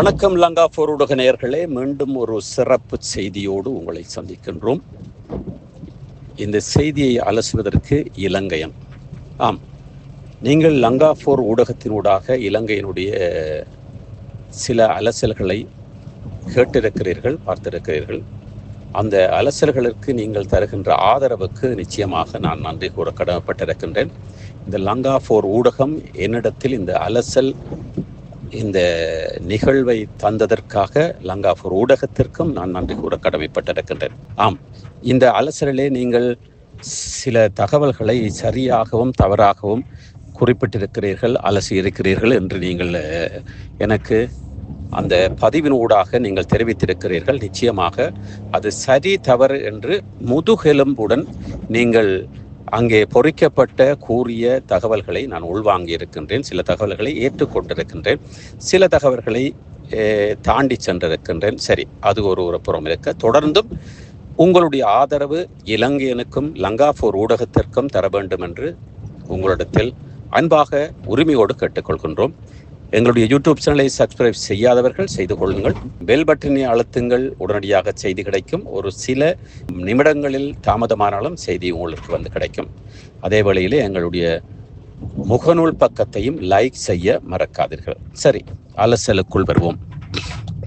வணக்கம் லங்கா போரூடக நேயர்களே. மீண்டும் ஒரு சிறப்பு செய்தியோடு உங்களை சந்திக்கின்றோம். இந்த செய்தியை அலசுவதற்கு இலங்கையன். ஆம். நீங்கள் லங்கா போர் ஊடகத்தினூடாக இலங்கையினுடைய சில அலசல்களை கேட்டிருக்கிறீர்கள் பார்த்திருக்கிறீர்கள். அந்த அலசல்களுக்கு நீங்கள் தருகின்ற ஆதரவுக்கு நிச்சயமாக நான் நன்றி கூற கடமைப்பட்டிருக்கின்றேன். இந்த லங்கா போர் ஊடகம் என்னிடத்தில் இந்த அலசல் இந்த நிகழ்வை தந்ததற்காக லங்காபூர் ஊடகத்திற்கும் நான் நன்றி கூற கடமைப்பட்டிருக்கின்றேன். ஆம் இந்த அலசலிலே நீங்கள் சில தகவல்களை சரியாகவும் தவறாகவும் குறிப்பிட்டிருக்கிறீர்கள் அலசி இருக்கிறீர்கள் என்று நீங்கள் எனக்கு அந்த பதிவின் ஊடாக நீங்கள் தெரிவித்திருக்கிறீர்கள். நிச்சயமாக அது சரி தவறு என்று முதுகெலும்புடன் நீங்கள் அங்கே பொறிக்கப்பட்ட கூறிய தகவல்களை நான் உள்வாங்கி இருக்கின்றேன் சில தகவல்களை ஏற்றுக்கொண்டிருக்கின்றேன். சில தகவல்களை தாண்டி சென்றிருக்கின்றேன். சரி அது ஒரு ஒரு புறம் இருக்க. தொடர்ந்தும் உங்களுடைய ஆதரவு இலங்கையனுக்கும் லங்காபூர் ஊடகத்திற்கும் தர வேண்டும் என்று உங்களிடத்தில் அன்பாக உரிமையோடு கேட்டுக்கொள்கின்றோம். எங்களுடைய யூடியூப் சேனலை சப்ஸ்கிரைப் செய்யாதவர்கள் செய்து கொள்ளுங்கள். பெல் பட்டனை அழுத்துங்கள். உடனடியாக செய்தி கிடைக்கும். ஒரு சில நிமிடங்களில் தாமதமானாலும் செய்தி உங்களுக்கு வந்து கிடைக்கும். அதே வேளையிலே எங்களுடைய முகநூல் பக்கத்தையும் லைக் செய்ய மறக்காதீர்கள். சரி அலசலுக்குள் வருவோம்.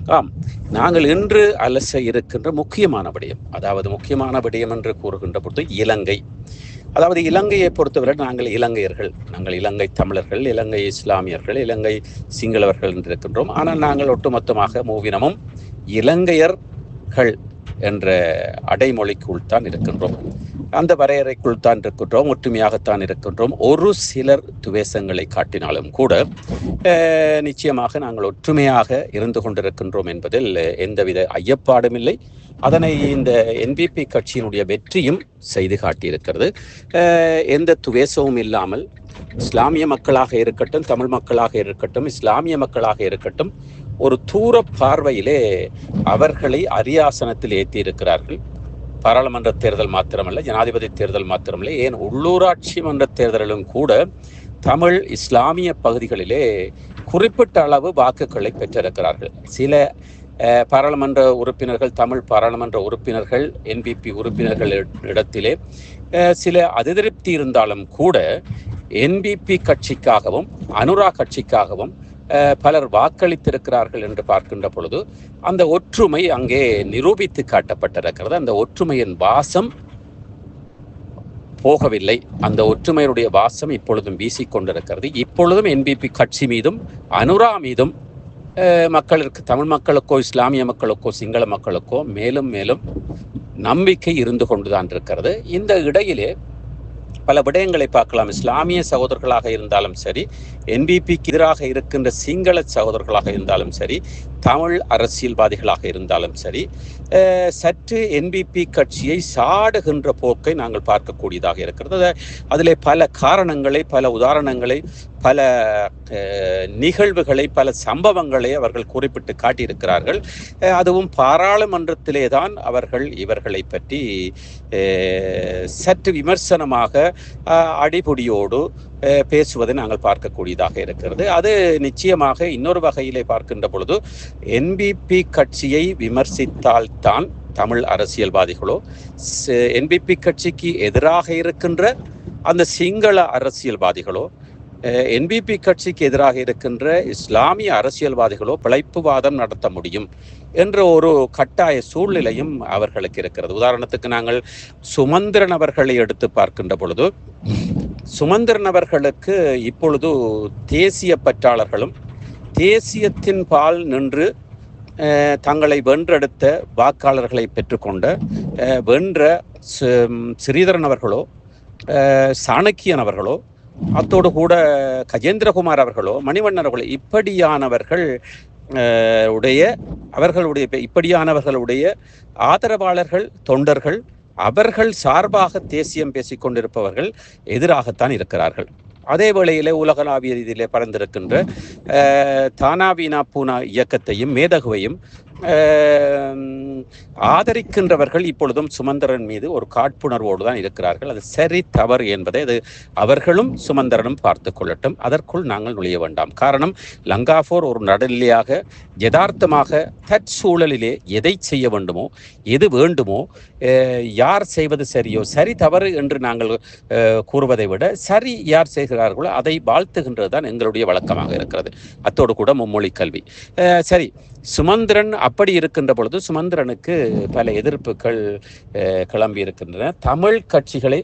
ஆம் நாங்கள் இன்று அலச இருக்கின்ற முக்கியமான விடயம் அதாவது முக்கியமான விடயம் என்று கூறுகின்ற பொழுது இலங்கை. அதாவது இலங்கையை பொறுத்தவரை நாங்கள் இலங்கையர்கள். நாங்கள் இலங்கை தமிழர்கள் இலங்கை இஸ்லாமியர்கள் இலங்கை சிங்களவர்கள் என்று இருக்கின்றோம் ஆனால் நாங்கள் ஒட்டுமொத்தமாக மூவினமும் இலங்கையர்கள் என்ற அடைமொழிக்குள் தான் இருக்கின்றோம். அந்த வரையறைக்குள் தான் இருக்கின்றோம். ஒற்றுமையாகத்தான் இருக்கின்றோம். ஒரு சிலர் துவேஷங்களை காட்டினாலும் கூட நிச்சயமாக நாங்கள் ஒற்றுமையாக இருந்து கொண்டிருக்கின்றோம் என்பதில் எந்தவித ஐயப்பாடும் இல்லை. அதனை இந்த என்பிபி கட்சியினுடைய வெற்றியும் செய்து காட்டியிருக்கிறது. எந்த துவேஷமும் இல்லாமல் இஸ்லாமிய மக்களாக இருக்கட்டும் தமிழ் மக்களாக இருக்கட்டும் இஸ்லாமிய மக்களாக இருக்கட்டும் ஒரு தூர பார்வையிலே அவர்களை அரியாசனத்தில் ஏற்றி இருக்கிறார்கள் பாராளுமன்ற தேர்தல் மாத்திரமல்ல ஜனாதிபதி தேர்தல் மாத்திரமல்ல ஏன் உள்ளூராட்சி மன்ற தேர்தலிலும் கூட தமிழ் இஸ்லாமிய பகுதிகளிலே குறிப்பிட்ட அளவு வாக்குகளை பெற்றிருக்கிறார்கள். சில பாராளுமன்ற உறுப்பினர்கள் தமிழ் பாராளுமன்ற உறுப்பினர்கள் என்பிபி உறுப்பினர்கள் இடத்திலே சில அதிருப்தி இருந்தாலும் கூட என்பிபி கட்சிக்காகவும் அனுரா கட்சிக்காகவும் பலர் வாக்களித்திருக்கிறார்கள் என்று பார்க்கின்ற பொழுது அந்த ஒற்றுமை அங்கே நிரூபித்து காட்டப்பட்டிருக்கிறது. அந்த ஒற்றுமையின் வாசம் போகவில்லை. அந்த ஒற்றுமையினுடைய வாசம் இப்பொழுதும் வீசிக்கொண்டிருக்கிறது. இப்பொழுதும் என்பிபி கட்சி மீதும் அனுரா மீதும் மக்களுக்கு தமிழ் மக்களுக்கோ இஸ்லாமிய மக்களுக்கோ சிங்கள மக்களுக்கோ மேலும் மேலும் நம்பிக்கை இருந்து கொண்டுதான் இருக்கிறது. இந்த இடையிலே பல விடயங்களை பார்க்கலாம். இஸ்லாமிய சகோதரர்களாக இருந்தாலும் சரி என்பிபிக்கு எதிராக இருக்கின்ற சிங்கள சகோதரர்களாக இருந்தாலும் சரி தமிழ் அரசியல்வாதிகளாக இருந்தாலும் சரி சற்று என்பிபி கட்சியை சாடுகின்ற போக்கை நாங்கள் பார்க்கக்கூடியதாக இருக்கிறது. அதில் அதிலே பல காரணங்களை பல உதாரணங்களை பல நிகழ்வுகளை பல சம்பவங்களை அவர்கள் குறிப்பிட்டு காட்டியிருக்கிறார்கள். அதுவும் பாராளுமன்றத்திலே தான் அவர்கள் இவர்களை பற்றி சற்று விமர்சனமாக அடிபுடியோடு அடிபொடியோடு பேசுவதை நாங்கள் பார்க்கக்கூடியதாக இருக்கிறது. அது நிச்சயமாக இன்னொரு வகையிலே பார்க்கின்ற பொழுது என்பிபி கட்சியை விமர்சித்தால்தான் தமிழ் அரசியல்வாதிகளோ என்பிபி கட்சிக்கு எதிராக இருக்கின்ற அந்த சிங்கள அரசியல்வாதிகளோ என்பிபி கட்சிக்கு எதிராக இருக்கின்ற இஸ்லாமிய அரசியல்வாதிகளோ பிழைப்புவாதம் நடத்த முடியும். என்ற ஒரு கட்டாய சூழ்நிலையும் அவர்களுக்கு இருக்கிறது. உதாரணத்துக்கு நாங்கள் சுமந்திரன் அவர்களை எடுத்து பார்க்கின்ற பொழுது சுமந்திரன் அவர்களுக்கு இப்பொழுது தேசிய பற்றாளர்களும் தேசியத்தின் பால் நின்று தங்களை வென்றெடுத்த வாக்காளர்களை பெற்றுக்கொண்ட வென்ற ஸ்ரீதரன் அவர்களோ சாணக்கியன் அவர்களோ அத்தோடு கூட கஜேந்திரகுமார் அவர்களோ மணிவண்ணன் அவர்களோ இப்படியானவர்கள் உடைய அவர்களுடைய இப்படியானவர்களுடைய ஆதரவாளர்கள் தொண்டர்கள் அவர்கள் சார்பாக தேசியம் பேசிக் கொண்டிருப்பவர்கள் எதிராகத்தான் இருக்கிறார்கள். அதே வேளையிலே உலகளாவிய ரீதியிலே பறந்திருக்கின்ற தானாவினா தானா பூனா இயக்கத்தையும் மேதகுவையும் ஆதரிக்கின்றவர்கள் இப்பொழுதும் சுமந்திரன் மீது ஒரு காட்புணர்வோடு தான் இருக்கிறார்கள். அது சரி தவறு என்பதை அது அவர்களும் சுமந்திரனும் பார்த்து கொள்ளட்டும். அதற்குள் நாங்கள் நுழைய வேண்டாம். காரணம் லங்காஃபோர் ஒரு நடுநிலையாக யதார்த்தமாக தற்சூழலிலே எதை செய்ய வேண்டுமோ எது வேண்டுமோ யார் செய்வது சரியோ சரி தவறு என்று நாங்கள் கூறுவதை விட சரி யார் செய்கிறார்களோ அதை வாழ்த்துகின்றது தான் எங்களுடைய வழக்கமாக இருக்கிறது. அத்தோடு கூட மும்மொழி கல்வி. சரி சுமந்திரன் அப்படி இருக்கின்ற பொழுது சுமந்திரனுக்கு பல எதிர்ப்புகள் கிளம்பி இருக்கின்றன. தமிழ் கட்சிகளை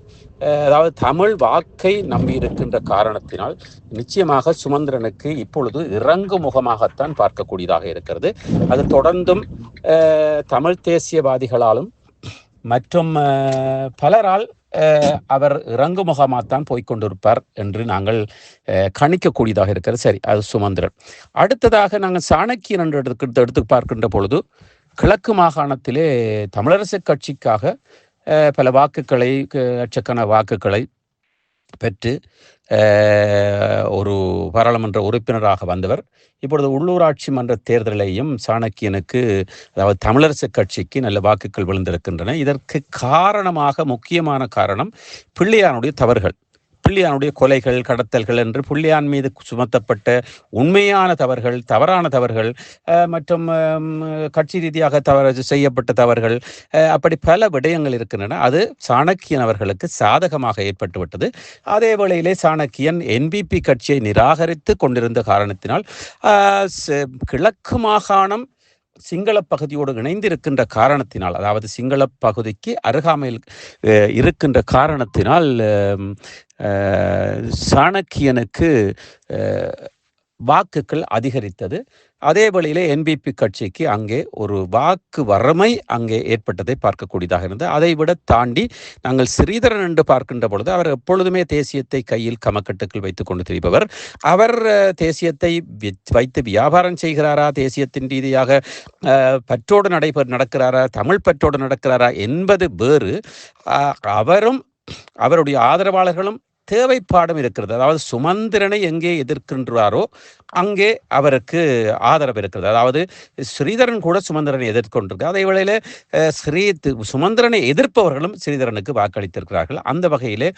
அதாவது தமிழ் வாக்கை நம்பி இருக்கின்ற காரணத்தினால் நிச்சயமாக சுமந்திரனுக்கு இப்பொழுது இறங்கு முகமாகத்தான் பார்க்கக்கூடியதாக இருக்கிறது. அது தொடர்ந்தும் தமிழ் தேசியவாதிகளாலும் மற்றும் பலரால் அவர் இறங்குமுகமாகத்தான் போய்கொண்டிருப்பார் போய்க்கொண்டிருப்பார் என்று நாங்கள் கணிக்கக்கூடியதாக இருக்கிறது. சரி அது சுமந்திரன். அடுத்ததாக நாங்கள் சாணக்கியன் என்று எடுத்து எடுத்து பார்க்கின்ற பொழுது கிழக்கு மாகாணத்திலே தமிழரசு கட்சிக்காக பல வாக்குகளை லட்சக்கண வாக்குகளை பெற்று ஒரு பாராளுமன்ற உறுப்பினராக வந்தவர். இப்பொழுது உள்ளூராட்சி மன்ற தேர்தலையும் சாணக்கியனுக்கு அதாவது தமிழரசு கட்சிக்கு நல்ல வாக்குகள் விழுந்திருக்கின்றன. இதற்கு காரணமாக முக்கியமான காரணம் பிள்ளையானுடைய தவறுகள். பிள்ளையானுடைய கொலைகள் கடத்தல்கள் என்று பிள்ளையான் மீது சுமத்தப்பட்ட உண்மையான தவறுகள் தவறான தவறுகள் மற்றும் கட்சி ரீதியாக தவறு செய்யப்பட்ட தவறுகள் அப்படி பல விடயங்கள் இருக்கின்றன. அது சாணக்கியன் அவர்களுக்கு சாதகமாக ஏற்பட்டுவிட்டது. அதே வேளையிலே சாணக்கியன் என்பிபி கட்சியை நிராகரித்து கொண்டிருந்த காரணத்தினால் கிழக்கு மாகாணம் சிங்கள பகுதியோடு இணைந்திருக்கின்ற காரணத்தினால் அதாவது சிங்கள பகுதிக்கு அருகாமையில் இருக்கின்ற காரணத்தினால் சாணக்கியனுக்கு வாக்குகள் அதிகரித்தது. அதே வழியிலே என்பிபி கட்சிக்கு அங்கே ஒரு வாக்கு வறுமை அங்கே ஏற்பட்டதை பார்க்கக்கூடியதாக இருந்தது. அதை விட தாண்டி நாங்கள் ஸ்ரீதரன் என்று பார்க்கின்ற பொழுது அவர் எப்பொழுதுமே தேசியத்தை கையில் கமக்கட்டுக்குள் வைத்துக் கொண்டு திரிபவர். அவர் தேசியத்தை வைத்து வியாபாரம் செய்கிறாரா? தேசியத்தின் ரீதியாக பற்றோடு நடைபெற நடக்கிறாரா? தமிழ் பற்றோடு நடக்கிறாரா? என்பது வேறு. அவரும் அவருடைய ஆதரவாளர்களும் தேவைப்பாடும் இருக்கிறது. அதாவது சுமந்திரனை எங்கே எதிர்க்கின்றாரோ அங்கே அவருக்கு ஆதரவு இருக்கிறது. அதாவது ஸ்ரீதரன் கூட சுமந்திரனை எதிர்கொண்டிருக்கு. அதே வேளையில் ஸ்ரீ சுமந்திரனை எதிர்ப்பவர்களும் ஸ்ரீதரனுக்கு வாக்களித்திருக்கிறார்கள். அந்த வகையிலே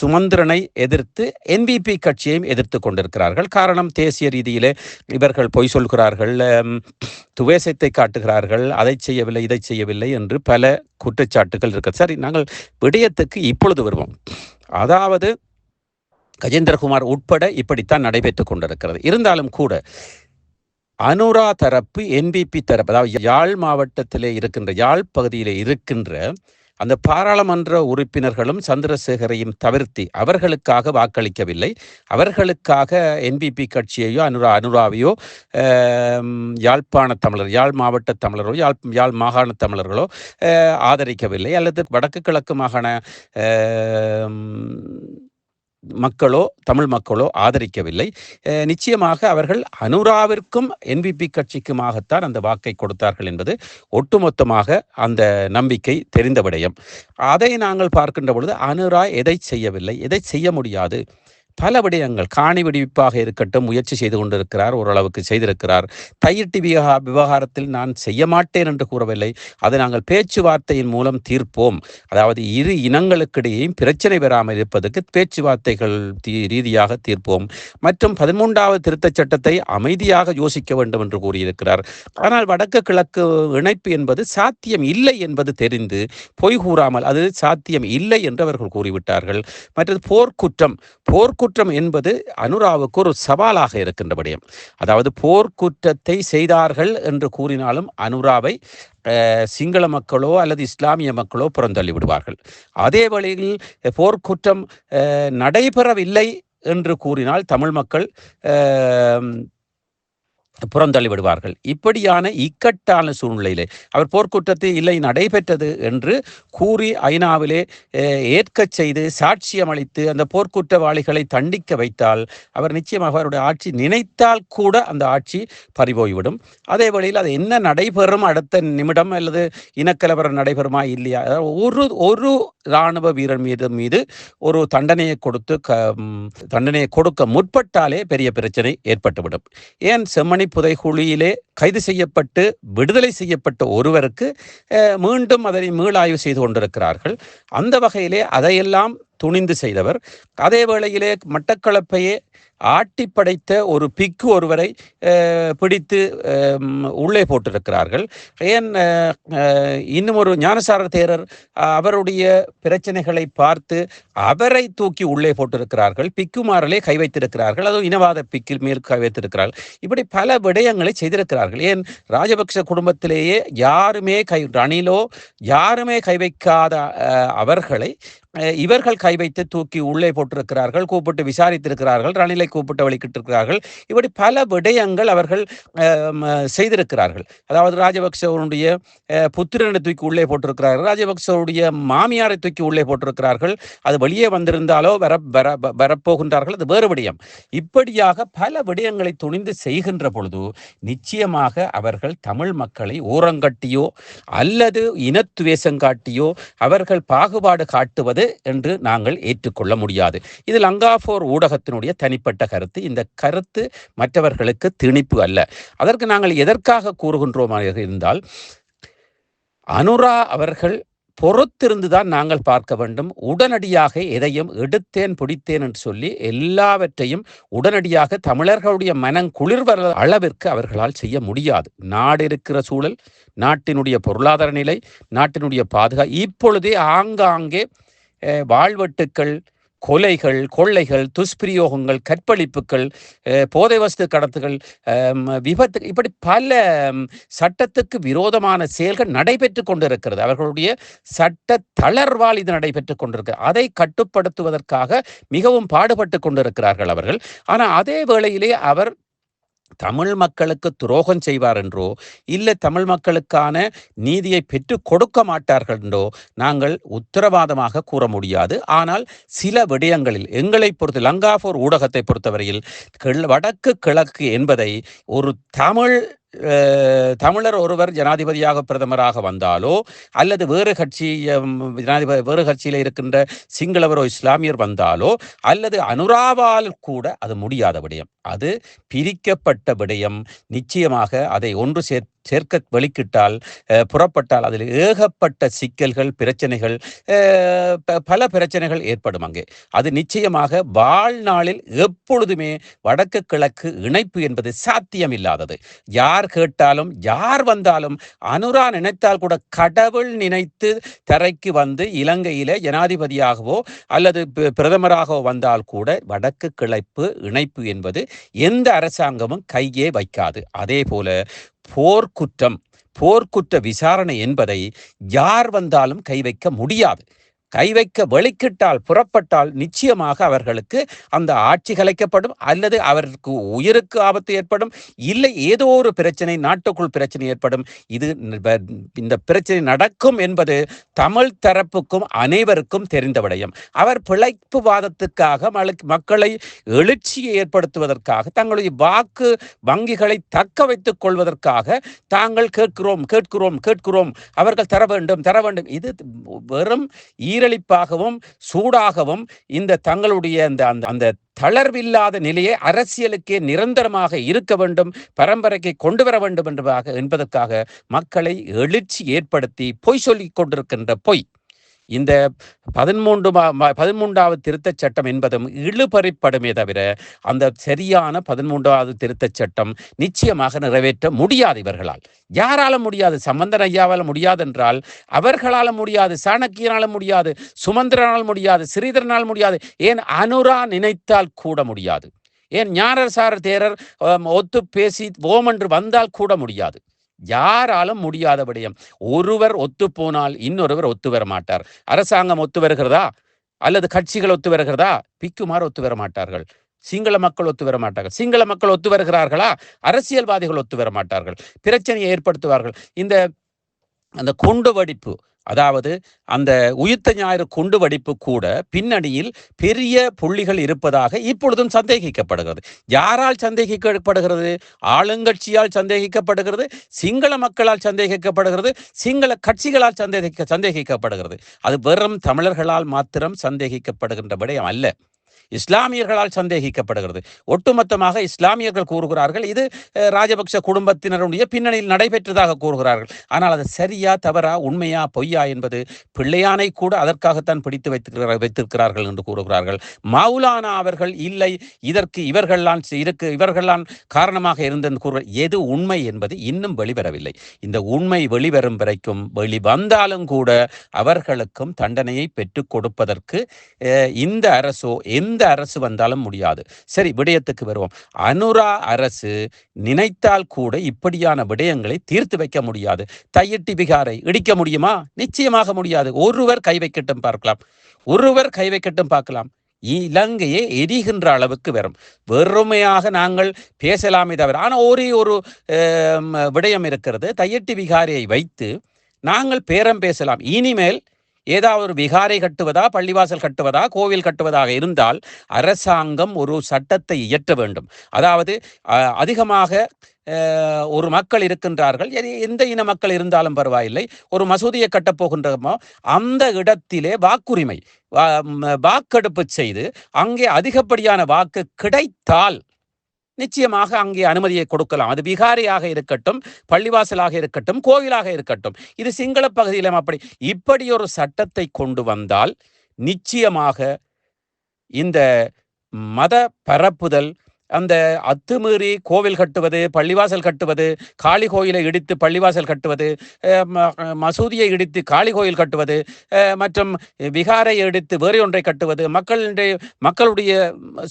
சுமந்திரனை எதிர்த்து என்பிபி கட்சியையும் எதிர்த்து கொண்டிருக்கிறார்கள். காரணம் தேசிய ரீதியிலே இவர்கள் பொய் சொல்கிறார்கள் துவேசத்தை காட்டுகிறார்கள் அதை செய்யவில்லை இதை செய்யவில்லை என்று பல குற்றச்சாட்டுகள் இருக்கு சரி நாங்கள் விடயத்துக்கு இப்பொழுது வருவோம். அதாவது கஜேந்திரகுமார் உட்பட இப்படித்தான் நடைபெற்றுக் கொண்டிருக்கிறது. இருந்தாலும் கூட அனுரா தரப்பு என்பிபி தரப்பு அதாவது யாழ் மாவட்டத்திலே இருக்கின்ற யாழ் பகுதியிலே இருக்கின்ற அந்த பாராளுமன்ற உறுப்பினர்களும் சந்திரசேகரையும் தவிர்த்தி அவர்களுக்காக வாக்களிக்கவில்லை. அவர்களுக்காக என்பிபி கட்சியையோ அனுரா அனுராவையோ யாழ்ப்பாண தமிழர் யாழ் மாவட்ட தமிழரோ யாழ் யாழ் மாகாண தமிழர்களோ ஆதரிக்கவில்லை. அல்லது வடக்கு கிழக்கு மாகாண மக்களோ தமிழ் மக்களோ ஆதரிக்கவில்லை. நிச்சயமாக அவர்கள் அனுராவிற்கும் என்பிபி கட்சிக்குமாகத்தான் அந்த வாக்கை கொடுத்தார்கள் என்பது ஒட்டுமொத்தமாக அந்த நம்பிக்கை தெரிந்த விடயம். அதை நாங்கள் பார்க்கின்ற பொழுது அனுரா எதை செய்யவில்லை எதை செய்ய முடியாது? பல விடயங்கள் காணி வெடிவிப்பாக இருக்கட்டும் முயற்சி செய்து கொண்டிருக்கிறார் ஓரளவுக்கு செய்திருக்கிறார். தையிட்டு விவகா விவகாரத்தில் நான் செய்ய மாட்டேன் என்று கூறவில்லை. அதை நாங்கள் பேச்சுவார்த்தையின் மூலம் தீர்ப்போம். அதாவது இரு இனங்களுக்கிடையேயும் பிரச்சனை வராமல் இருப்பதற்கு பேச்சுவார்த்தைகள் தீ ரீதியாக தீர்ப்போம். மற்றும் பதிமூன்றாவது திருத்தச் சட்டத்தை அமைதியாக யோசிக்க வேண்டும் என்று கூறியிருக்கிறார். ஆனால் வடக்கு கிழக்கு இணைப்பு என்பது சாத்தியம் இல்லை என்பது தெரிந்து பொய் கூறாமல் அது சாத்தியம் இல்லை என்று அவர்கள் கூறிவிட்டார்கள். மற்றது போர்க்குற்றம். போர்க்குற்றம் என்பது அனுராவுக்கு ஒரு சவாலாக இருக்கின்ற விடயம். அதாவது போர்க்குற்றத்தை செய்தார்கள் என்று கூறினாலும் அனுராவை சிங்கள மக்களோ அல்லது இஸ்லாமிய மக்களோ புறந்தள்ளி விடுவார்கள். அதே வழியில் போர்க்குற்றம் நடைபெறவில்லை என்று கூறினால் தமிழ் மக்கள் புறந்தள்ளிவிடுவார்கள். புறந்தள்ளி விடுவார்கள் இப்படியான இக்கட்டான சூழ்நிலையிலே அவர் போர்க்குற்றத்தை இல்லை நடைபெற்றது என்று கூறி ஐநாவிலே ஏற்கச் செய்து சாட்சியம் அளித்து அந்த போர்க்குற்றவாளிகளை தண்டிக்க வைத்தால் அவர் நிச்சயமாக அவருடைய ஆட்சி நினைத்தால் கூட அந்த ஆட்சி பறிபோய்விடும். அதே வழியில் அது என்ன நடைபெறும் அடுத்த நிமிடம் அல்லது இனக்கலவரம் நடைபெறுமா இல்லையா? ஒரு ஒரு இராணுவ வீரர் மீது மீது ஒரு தண்டனையை கொடுத்து க தண்டனையை கொடுக்க முற்பட்டாலே பெரிய பிரச்சனை ஏற்பட்டுவிடும். ஏன் செம்மணி புதைகுழியிலே கைது செய்யப்பட்டு விடுதலை செய்யப்பட்ட ஒருவருக்கு மீண்டும் அதனை மீளாய்வு செய்து கொண்டிருக்கிறார்கள். அந்த வகையிலே அதையெல்லாம் துணிந்து செய்தவர். அதே வேளையிலே மட்டக்களப்பையே ஆட்டி படைத்த ஒரு பிக்கு ஒருவரை பிடித்து உள்ளே போட்டிருக்கிறார்கள். ஏன் இன்னும் ஒரு ஞானசார தேரர் அவருடைய பிரச்சனைகளை பார்த்து அவரை தூக்கி உள்ளே போட்டிருக்கிறார்கள். பிக்குமாரலே கை வைத்திருக்கிறார்கள். அதுவும் இனவாத பிக்கில் மேல் கை வைத்திருக்கிறார்கள். இப்படி பல விடயங்களை செய்திருக்கிறார்கள். ஏன் ராஜபக்ஷ குடும்பத்திலேயே யாருமே கை ரணிலோ யாருமே கை வைக்காத அவர்களை இவர்கள் கை வைத்து தூக்கி உள்ளே போட்டிருக்கிறார்கள். கூப்பிட்டு விசாரித்திருக்கிறார்கள். ரணிலை அவர்களை கூப்பிட்டு வழிக்கிட்டிருக்கிறார்கள் இப்படி பல விடயங்கள் அவர்கள் செய்திருக்கிறார்கள். அதாவது ராஜபக்சவனுடைய அஹ், புத்திரனை தூக்கி உள்ளே போட்டிருக்கிறார்கள். ராஜபக்சவுடைய மாமியாரை தூக்கி உள்ளே போட்டிருக்கிறார்கள். அது வெளியே வந்திருந்தாலோ வர வர வரப்போகின்றார்கள். அது வேறு விடயம். இப்படியாக பல விடயங்களை துணிந்து செய்கின்ற பொழுது நிச்சயமாக அவர்கள் தமிழ் மக்களை ஓரங்கட்டியோ அல்லது இனத்துவேசம் காட்டியோ அவர்கள் பாகுபாடு காட்டுவது என்று நாங்கள் ஏற்றுக்கொள்ள முடியாது. இது லங்காபோர் ஊடகத்தினுடைய தனிப்பட்ட கருத்து இந்த கருத்து மற்றவர்களுக்கு திணிப்பு அல்ல. அதற்கு நாங்கள் எதற்காக கூறுகின்றோமாக இருந்தால் அனுரா அவர்கள் பொறுத்திருந்துதான் நாங்கள் பார்க்க வேண்டும். உடனடியாக எதையும் எடுத்தேன் பிடித்தேன் என்று சொல்லி எல்லாவற்றையும் உடனடியாக தமிழர்களுடைய மனம் குளிர்வர அளவிற்கு அவர்களால் செய்ய முடியாது. நாடு இருக்கிற சூழல் நாட்டினுடைய பொருளாதார நிலை நாட்டினுடைய பாதுகாப்பு இப்பொழுதே ஆங்காங்கே அஹ், வாழ்வெட்டுக்கள் கொலைகள் கொள்ளைகள் துஷ்பிரயோகங்கள் கற்பழிப்புகள் போதை வஸ்து கடத்துகள் விபத்து இப்படி பல சட்டத்துக்கு விரோதமான செயல்கள் நடைபெற்று கொண்டிருக்கிறது. அவர்களுடைய சட்ட தளர்வால் இது நடைபெற்று கொண்டிருக்கிறது. அதை கட்டுப்படுத்துவதற்காக மிகவும் பாடுபட்டு கொண்டிருக்கிறார்கள் அவர்கள். ஆனால் அதே வேளையிலே அவர் தமிழ் மக்களுக்கு துரோகம் செய்வார் என்றோ இல்லை தமிழ் மக்களுக்கான நீதியை பெற்று கொடுக்க மாட்டார்கள் என்றோ நாங்கள் உத்தரவாதமாக கூற முடியாது. ஆனால் சில விடயங்களில் எங்களை பொறுத்து லங்காபூர் ஊடகத்தை பொறுத்தவரையில் வடக்கு கிழக்கு என்பதை ஒரு தமிழ் தமிழர் ஒருவர் ஜனாதிபதியாக பிரதமராக வந்தாலோ அல்லது வேறு கட்சி ஜனாதிபதி வேறு கட்சியில் இருக்கின்ற சிங்களவரோ இஸ்லாமியர் வந்தாலோ அல்லது அனுராவால் கூட அது முடியாத விடயம். அது பிரிக்கப்பட்ட விடயம். நிச்சயமாக அதை ஒன்று சேர்த்து சேர்க்க வெளிக்கிட்டால் புறப்பட்டால் அதில் ஏகப்பட்ட சிக்கல்கள் பிரச்சனைகள் ப- பல பிரச்சனைகள் ஏற்படும் அங்கே. அது நிச்சயமாக வாழ்நாளில் எப்பொழுதுமே வடக்கு கிழக்கு இணைப்பு என்பது சாத்தியமில்லாதது. யார் கேட்டாலும் யார் வந்தாலும் அனுரா நினைத்தால் கூட கடவுள் நினைத்து தரைக்கு வந்து இலங்கையில ஜனாதிபதியாகவோ அல்லது பிரதமராகவோ வந்தால் கூட வடக்கு கிழப்பு இணைப்பு என்பது எந்த அரசாங்கமும் கையே வைக்காது. அதே போல போர்க்குற்றம் போர்க்குற்ற விசாரணை என்பதை யார் வந்தாலும் கை வைக்க முடியாது. கை வைக்க வெளிக்கிட்டால் புறப்பட்டால் நிச்சயமாக அவர்களுக்கு அந்த ஆட்சி கலைக்கப்படும். அல்லது அவருக்கு உயிருக்கு ஆபத்து ஏற்படும். இல்லை ஏதோ ஒரு பிரச்சனை நாட்டுக்குள் பிரச்சனை ஏற்படும். இது இந்த பிரச்சனை நடக்கும் என்பது தமிழ் தரப்புக்கும் அனைவருக்கும் தெரிந்த விடயம். அவர் பிழைப்பு வாதத்துக்காக மக்களை எழுச்சியை ஏற்படுத்துவதற்காக தங்களுடைய வாக்கு வங்கிகளை தக்க வைத்துக் கொள்வதற்காக தாங்கள் கேட்கிறோம் கேட்கிறோம் கேட்கிறோம். அவர்கள் தர வேண்டும் தர வேண்டும். இது வெறும் சீரழிப்பாகவும் சூடாகவும் இந்த தங்களுடைய அந்த அந்த அந்த தளர்வில்லாத நிலையை அரசியலுக்கே நிரந்தரமாக இருக்க வேண்டும் பரம்பரைக்கு கொண்டு வர வேண்டும் என்பதாக என்பதற்காக மக்களை எழுச்சி ஏற்படுத்தி பொய் சொல்லிக் கொண்டிருக்கின்ற பொய். இந்த பதிமூன்று பதிமூன்றாவது திருத்தச் சட்டம் என்பதும் இழுபறிப்படுமே தவிர அந்த சரியான பதிமூன்றாவது திருத்தச் சட்டம் நிச்சயமாக நிறைவேற்ற முடியாது இவர்களால். யாரால முடியாது? சம்பந்தன் ஐயாவால முடியாது என்றால் அவர்களால முடியாது சாணக்கியனால முடியாது சுமந்திரனால் முடியாது ஸ்ரீதரனால் முடியாது. ஏன் அனுரா நினைத்தால் கூட முடியாது? ஏன் ஞானசார தேரர் ஒத்து பேசி ஓமென்று வந்தால் கூட முடியாது? யாராலும் முடியாத விடயம். ஒருவர் ஒத்து போனால் இன்னொருவர் ஒத்து வர மாட்டார். அரசாங்கம் ஒத்து வருகிறதா? அல்லது கட்சிகள் ஒத்து வருகிறதா? பிக்குமார் ஒத்து வர மாட்டார்கள். சிங்கள மக்கள் ஒத்து வர மாட்டார்கள். சிங்கள மக்கள் ஒத்து வருகிறார்களா? அரசியல்வாதிகள் ஒத்து வர மாட்டார்கள். பிரச்சனையை ஏற்படுத்துவார்கள். இந்த அந்த குண்டு வடிப்பு அதாவது அந்த உயிர்த்த ஞாயிறு குண்டு வெடிப்பு கூட பின்னணியில் பெரிய புள்ளிகள் இருப்பதாக இப்பொழுதும் சந்தேகிக்கப்படுகிறது. யாரால் சந்தேகிக்கப்படுகிறது? ஆளுங்கட்சியால் சந்தேகிக்கப்படுகிறது? சிங்கள மக்களால் சந்தேகிக்கப்படுகிறது? சிங்கள கட்சிகளால் சந்தேகிக்க சந்தேகிக்கப்படுகிறது. அது வெறும் தமிழர்களால் மாத்திரம் சந்தேகிக்கப்படுகின்ற விடயம் அல்ல. இஸ்லாமியர்களால் சந்தேகிக்கப்படுகிறது. ஒட்டுமொத்தமாக இஸ்லாமியர்கள் கூறுகிறார்கள் இது ராஜபக்ச ராஜபக்ஷ குடும்பத்தினருடைய பின்னணியில் நடைபெற்றதாக கூறுகிறார்கள். ஆனால் அது சரியா தவறா உண்மையா பொய்யா என்பது பிள்ளையானை கூட அதற்காகத்தான் பிடித்து வைத்திருக்கிறார் வைத்திருக்கிறார்கள் என்று கூறுகிறார்கள். மௌலானா அவர்கள் இல்லை இதற்கு இவர்கள்லாம் இதற்கு இவர்கள்லாம் காரணமாக இருந்தென்று கூற எது உண்மை என்பது இன்னும் வெளிவரவில்லை. இந்த உண்மை வெளிவரும் வரைக்கும் வெளிவந்தாலும் கூட அவர்களுக்கும் தண்டனையை பெற்றுக் கொடுப்பதற்கு இந்த அரசோ எந்த அரசு வந்தாலும் முடியாது. சரி விடயத்துக்கு வருவோம். அனுரா அரசு நினைத்தால் கூட இப்படியான விடயங்களை தீர்த்து வைக்க முடியாது. தையிட்டி விகாரை இடிக்க முடியுமா? நிச்சயமாக முடியாது. ஒருவர் கை வைக்கட்டும் பார்க்கலாம். ஒருவர் கை வைக்கட்டும் பார்க்கலாம். இலங்கையை எரிகின்ற அளவுக்கு வரும். வெறுமையாக நாங்கள் பேசலாமே தவிர ஆனால் ஒரே ஒரு விடயம் இருக்கிறது. தையட்டி விகாரியை வைத்து நாங்கள் பேரம் பேசலாம். இனிமேல் ஏதாவது ஒரு விகாரை கட்டுவதா பள்ளிவாசல் கட்டுவதா கோவில் கட்டுவதாக இருந்தால் அரசாங்கம் ஒரு சட்டத்தை இயற்ற வேண்டும். அதாவது அதிகமாக ஒரு மக்கள் இருக்கின்றார்கள். எது- எந்த இன மக்கள் இருந்தாலும் பரவாயில்லை. ஒரு மசூதியை கட்டப்போகின்றமோ அந்த இடத்திலே வாக்குரிமை வா- வாக்கெடுப்பு செய்து அங்கே அதிகப்படியான வாக்கு கிடைத்தால் நிச்சயமாக அங்கே அனுமதியை கொடுக்கலாம். அது விகாரியாக இருக்கட்டும் பள்ளிவாசலாக இருக்கட்டும் கோவிலாக இருக்கட்டும். இது சிங்கள பகுதியிலும் அப்படி. இப்படி ஒரு சட்டத்தை கொண்டு வந்தால் நிச்சயமாக இந்த மத பரப்புதல் அந்த அத்துமீறி கோவில் கட்டுவது பள்ளிவாசல் கட்டுவது காளி கோயிலை இடித்து பள்ளிவாசல் கட்டுவது ம- மசூதியை இடித்து காளி கோயில் கட்டுவது மற்றும் விகாரை இடித்து வேறு ஒன்றை கட்டுவது மக்களுடைய மக்களுடைய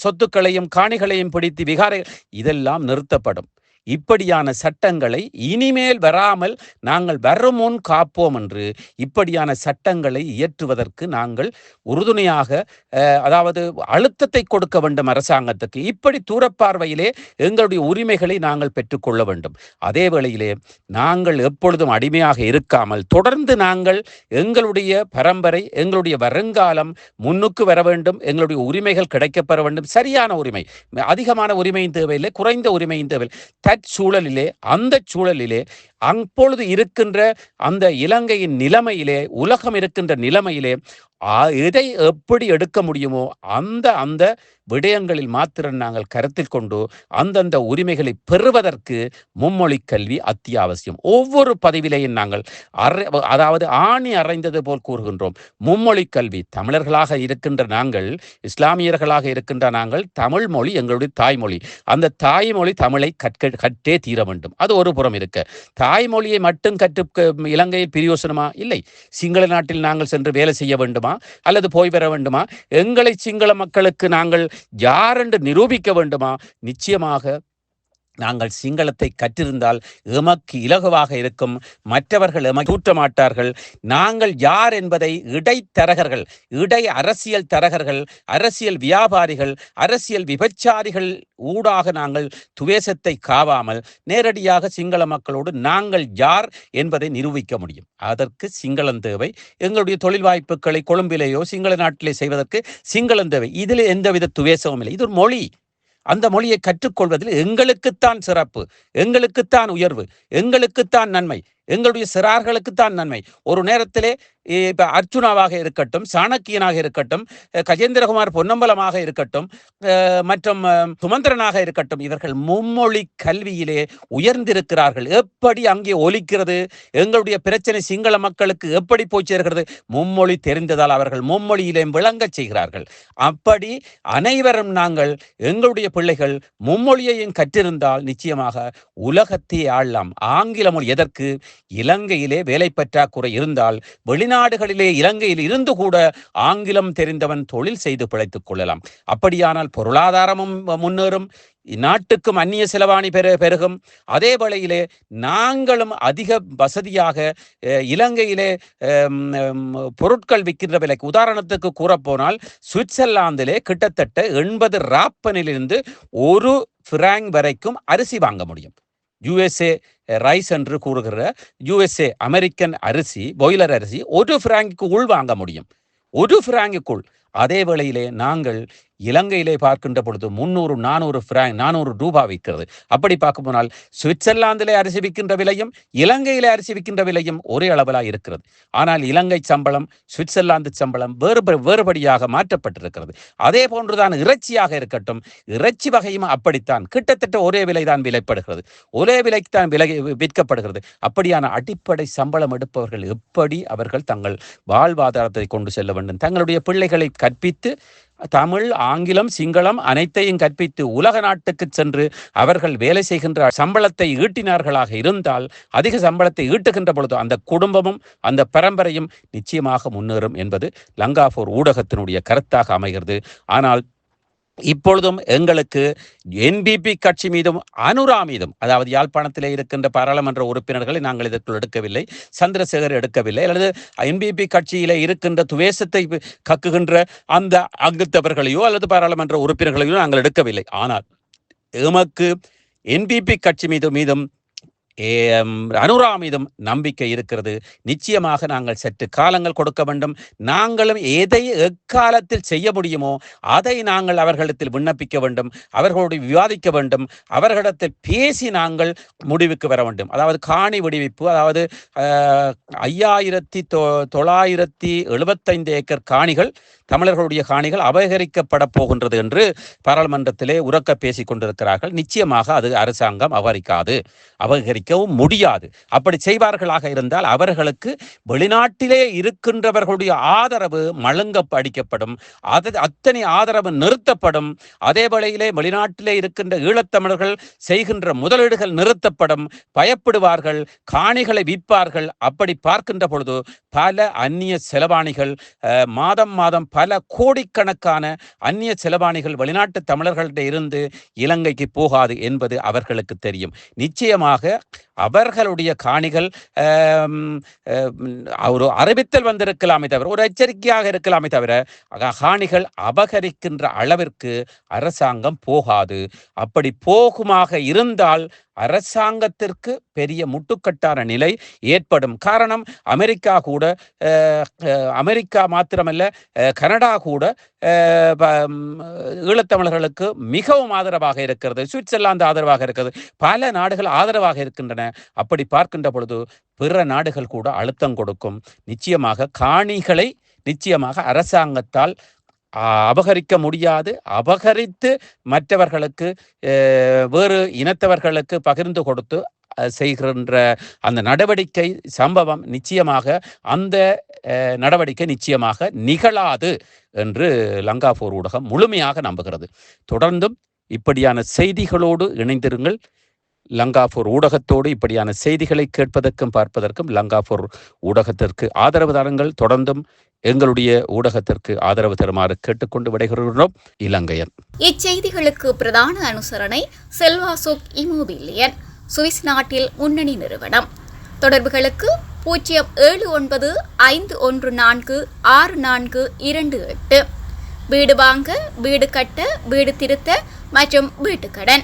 சொத்துக்களையும் காணிகளையும் பிடித்து விகாரை இதெல்லாம் நிறுத்தப்படும். இப்படியான சட்டங்களை இனிமேல் வராமல் நாங்கள் வரும் முன் காப்போம் என்று இப்படியான சட்டங்களை இயற்றுவதற்கு நாங்கள் உறுதுணையாக அஹ், அதாவது அழுத்தத்தை கொடுக்க வேண்டும் அரசாங்கத்துக்கு. இப்படி தூரப்பார்வையிலே எங்களுடைய உரிமைகளை நாங்கள் பெற்றுக்கொள்ள வேண்டும். அதே வேளையிலே நாங்கள் எப்பொழுதும் அடிமையாக இருக்காமல் தொடர்ந்து நாங்கள் எங்களுடைய பரம்பரை எங்களுடைய வருங்காலம் முன்னுக்கு வர வேண்டும். எங்களுடைய உரிமைகள் கிடைக்கப்பெற வேண்டும். சரியான உரிமை. அதிகமான உரிமையின் தேவையில்லை குறைந்த உரிமையின் தேவையில்லை. அச்சூழலிலே அந்த சூழலிலே அப்பொழுது இருக்கின்ற அந்த இலங்கையின் நிலைமையிலே உலகம் இருக்கின்ற நிலைமையிலே எதை எப்படி எடுக்க முடியுமோ அந்த அந்த விடயங்களில் மாத்திரம் நாங்கள் கருத்தில் கொண்டு அந்தந்த உரிமைகளை பெறுவதற்கு மும்மொழி கல்வி அத்தியாவசியம். ஒவ்வொரு பதிவிலையும் நாங்கள் அறை அதாவது ஆணி அறைந்தது போல் கூறுகின்றோம். மும்மொழி கல்வி தமிழர்களாக இருக்கின்ற நாங்கள் இஸ்லாமியர்களாக இருக்கின்ற நாங்கள் தமிழ் மொழி எங்களுடைய தாய்மொழி. அந்த தாய்மொழி தமிழை கற்க கற்றே தீர வேண்டும். அது ஒரு புறம் இருக்க. தாய்மொழியை மட்டும் கற்று இலங்கையில் பிரியோசனமா? இல்லை. சிங்கள நாட்டில் நாங்கள் சென்று வேலை செய்ய வேண்டும்? அல்லது போய் வர வேண்டுமா? எங்களை சிங்கள மக்களுக்கு நாங்கள் யாரென்று நிரூபிக்க வேண்டுமா? நிச்சயமாக நாங்கள் சிங்களத்தை கற்றிருந்தால் எமக்கு இலகுவாக இருக்கும். மற்றவர்கள் எமக்கு தூற்ற மாட்டார்கள் நாங்கள் யார் என்பதை இடைத்தரகர்கள் இடை அரசியல் தரகர்கள் அரசியல் வியாபாரிகள் அரசியல் விபச்சாரிகள் ஊடாக நாங்கள் துவேசத்தை காவாமல் நேரடியாக சிங்கள மக்களோடு நாங்கள் யார் என்பதை நிரூபிக்க முடியும். அதற்கு சிங்களம் தேவை. எங்களுடைய தொழில் வாய்ப்புகளை கொழும்பிலேயோ சிங்கள நாட்டிலே செய்வதற்கு சிங்களம் தேவை. இதில் எந்தவித துவேசமும் இல்லை. இது ஒரு மொழி. அந்த மொழியை கற்றுக்கொள்வதில் எங்களுக்குத்தான் சிறப்பு எங்களுக்குத்தான் உயர்வு எங்களுக்குத்தான் நன்மை எங்களுடைய சிறார்களுக்குத்தான் நன்மை. ஒரு நேரத்திலே இப்ப அர்ஜுனாவாக இருக்கட்டும் சாணக்கியனாக இருக்கட்டும் கஜேந்திரகுமார் பொன்னம்பலமாக இருக்கட்டும் மற்றும் சுமந்திரனாக இருக்கட்டும் இவர்கள் மும்மொழி கல்வியிலே உயர்ந்திருக்கிறார்கள். எப்படி அங்கே ஒலிக்கிறது? எங்களுடைய பிரச்சனை சிங்கள மக்களுக்கு எப்படி போய் சேர்கிறது? மும்மொழி தெரிந்ததால் அவர்கள் மும்மொழியிலே விளங்கச் செய்கிறார்கள். அப்படி அனைவரும் நாங்கள் எங்களுடைய பிள்ளைகள் மும்மொழியையும் கற்றிருந்தால் நிச்சயமாக உலகத்தை ஆளலாம். ஆங்கில மொழி எதற்கு? இலங்கையிலே வேலை பற்றாக்குறை இருந்தால் வெளிநாடுகளிலே இலங்கையில் இருந்து கூட ஆங்கிலம் தெரிந்தவன் தொழில் செய்து பிழைத்துக் கொள்ளலாம். அப்படியானால் பொருளாதாரமும் முன்னேறும் நாட்டுக்கும் அந்நிய செலவாணி பெரு பெருகும். அதே வேளையிலே நாங்களும் அதிக வசதியாக இலங்கையிலே பொருட்கள் விற்கின்ற விலைக்கு உதாரணத்துக்கு கூறப்போனால் சுவிட்சர்லாந்திலே கிட்டத்தட்ட எண்பது ராப்பனிலிருந்து ஒரு ஃபிராங் வரைக்கும் அரிசி வாங்க முடியும். யுஎஸ்ஏ ரைஸ் என்று கூறுகிற யுஎஸ்ஏ அமெரிக்கன் அரிசி பாய்லர் அரிசி ஒரு ஃப்ராங்குக்கு உள் வாங்க முடியும். ஒரு ஃப்ராங்குக்குள் அதே வேளையிலே நாங்கள் இலங்கையிலே பார்க்கின்ற பொழுது முன்னூறு நானூறு பிராங்க் நானூறு ரூபாய் விற்கிறது. அப்படி பார்க்க போனால் சுவிட்சர்லாந்திலே அரிசி விற்கின்ற விலையும் இலங்கையிலே அரிசி விற்கின்ற விலையும் ஒரே அளவிலா இருக்கிறது. ஆனால் இலங்கை சம்பளம் சுவிட்சர்லாந்து சம்பளம் வேறு வேறுபடியாக மாற்றப்பட்டிருக்கிறது. அதே போன்றுதான் இறைச்சியாக இருக்கட்டும் இறைச்சி வகையும் அப்படித்தான். கிட்டத்தட்ட ஒரே விலைதான் விலைப்படுகிறது. ஒரே விலைக்கு தான் விலை விற்கப்படுகிறது. அப்படியான அடிப்படை சம்பளம் எடுப்பவர்கள் எப்படி அவர்கள் தங்கள் வாழ்வாதாரத்தை கொண்டு செல்ல வேண்டும்? தங்களுடைய பிள்ளைகளை கற்பித்து தமிழ் ஆங்கிலம் சிங்களம் அனைத்தையும் கற்பித்து உலக நாட்டுக்கு சென்று அவர்கள் வேலை செய்கின்ற சம்பளத்தை ஈட்டினார்களாக இருந்தால் அதிக சம்பளத்தை ஈட்டுகின்ற பொழுது அந்த குடும்பமும் அந்த பரம்பரையும் நிச்சயமாக முன்னேறும் என்பது லங்காபூர் ஊடகத்தினுடைய கருத்தாக அமைகிறது. ஆனால் இப்பொழுதும் எங்களுக்கு என்பிபி கட்சி மீதும் அனுரா மீதும் அதாவது யாழ்ப்பாணத்திலே இருக்கின்ற பாராளுமன்ற உறுப்பினர்களை நாங்கள் இதற்குள் எடுக்கவில்லை சந்திரசேகர் எடுக்கவில்லை அல்லது என்பிபி கட்சியிலே இருக்கின்ற துவேசத்தை கக்குகின்ற அந்த அங்குத்தவர்களையோ அல்லது பாராளுமன்ற உறுப்பினர்களையோ நாங்கள் எடுக்கவில்லை. ஆனால் எமக்கு என்பிபி கட்சி மீது மீதும் அனுரா மீதும் நம்பிக்கை இருக்கிறது. நிச்சயமாக நாங்கள் சற்று காலங்கள் கொடுக்க வேண்டும். நாங்களும் எதை எக்காலத்தில் செய்ய முடியுமோ அதை நாங்கள் அவர்களிடத்தில் விண்ணப்பிக்க வேண்டும். அவர்களோடு விவாதிக்க வேண்டும். அவர்களிடத்தில் பேசி நாங்கள் முடிவுக்கு வர வேண்டும். அதாவது காணி விடுவிப்பு அதாவது ஐயாயிரத்தி தொ தொள்ளாயிரத்தி எழுபத்தைந்து ஏக்கர் காணிகள் தமிழர்களுடைய காணிகள் அபகரிக்கப்பட போகின்றது என்று பாராளுமன்றத்திலே உறக்க பேசிக் கொண்டிருக்கிறார்கள். நிச்சயமாக அது அரசாங்கம் அபகரிக்காது. அபகரிக்கவும் முடியாது. அப்படி செய்வார்களாக இருந்தால் அவர்களுக்கு வெளிநாட்டிலே இருக்கின்றவர்களுடைய ஆதரவு மழுங்க அடிக்கப்படும். அது அத்தனை ஆதரவு நிறுத்தப்படும். அதே வேளையிலே வெளிநாட்டிலே இருக்கின்ற ஈழத்தமிழர்கள் செய்கின்ற முதலீடுகள் நிறுத்தப்படும். பயப்படுவார்கள் காணிகளை விற்பார்கள். அப்படி பார்க்கின்ற பொழுது பல அந்நிய செலவாணிகள் மாதம் மாதம் பல கோடிக்கணக்கான அந்நிய செலவாணிகள் வெளிநாட்டு தமிழர்கள்ட்ட இருந்து இலங்கைக்கு போகாது என்பது அவர்களுக்கு தெரியும். நிச்சயமாக அவர்களுடைய காணிகள் ஒரு அறிவித்தல் வந்திருக்கலாமே தவிர ஒரு எச்சரிக்கையாக இருக்கலாமே தவிர காணிகள் அபகரிக்கின்ற அளவிற்கு அரசாங்கம் போகாது. அப்படி போகுமாக இருந்தால் அரசாங்கத்திற்கு பெரிய முட்டுக்கட்டான நிலை ஏற்படும். காரணம் அமெரிக்கா கூட அமெரிக்கா மாத்திரமல்ல கனடா கூட ஈழத்தமிழர்களுக்கு மிகவும் ஆதரவாக இருக்கிறது. சுவிட்சர்லாந்து ஆதரவாக இருக்கிறது. பல நாடுகள் ஆதரவாக இருக்கின்றன. அப்படி பார்க்கின்ற பொழுது பிற நாடுகள் கூட அழுத்தம் கொடுக்கும். நிச்சயமாக காணிகளை நிச்சயமாக அரசாங்கத்தால் அபகரிக்க முடியாது. அபகரித்து மற்றவர்களுக்கு வேறு இனத்தவர்களுக்கு பகிர்ந்து கொடுத்து செய்கின்ற அந்த நடவடிக்கை சம்பவம் நிச்சயமாக அந்த நடவடிக்கை நிச்சயமாக நிகழாது என்று லங்காபூர் ஊடகம் முழுமையாக நம்புகிறது. தொடர்ந்தும் இப்படியான செய்திகளோடு இணைந்திருங்கள். லங்காபூர் ஊடகத்தோடு இப்படியான செய்திகளை கேட்பதற்கும் பார்ப்பதற்கும் லங்காபூர் ஊடகத்திற்கு ஆதரவு தாருங்கள். தொடர்ந்தும் எங்களுடைய ஊடகத்திற்கு ஆதரவு தருமாறு கேட்டுக்கொண்டு விடைகிறோம் இலங்கையன். இச்செய்திகளுக்கு பிரதான அனுசரணை செல்வாசுக் இமோபிலியன் சுவிஸ் நாட்டில் முன்னணி நிறுவனம். தொடர்புகளுக்கு பூஜ்ஜியம் ஏழு ஒன்பது ஐந்து ஒன்று நான்கு ஆறு நான்கு இரண்டு எட்டு. வீடு வாங்க வீடு கட்ட வீடு திருத்த மற்றும் வீட்டுக்கடன்.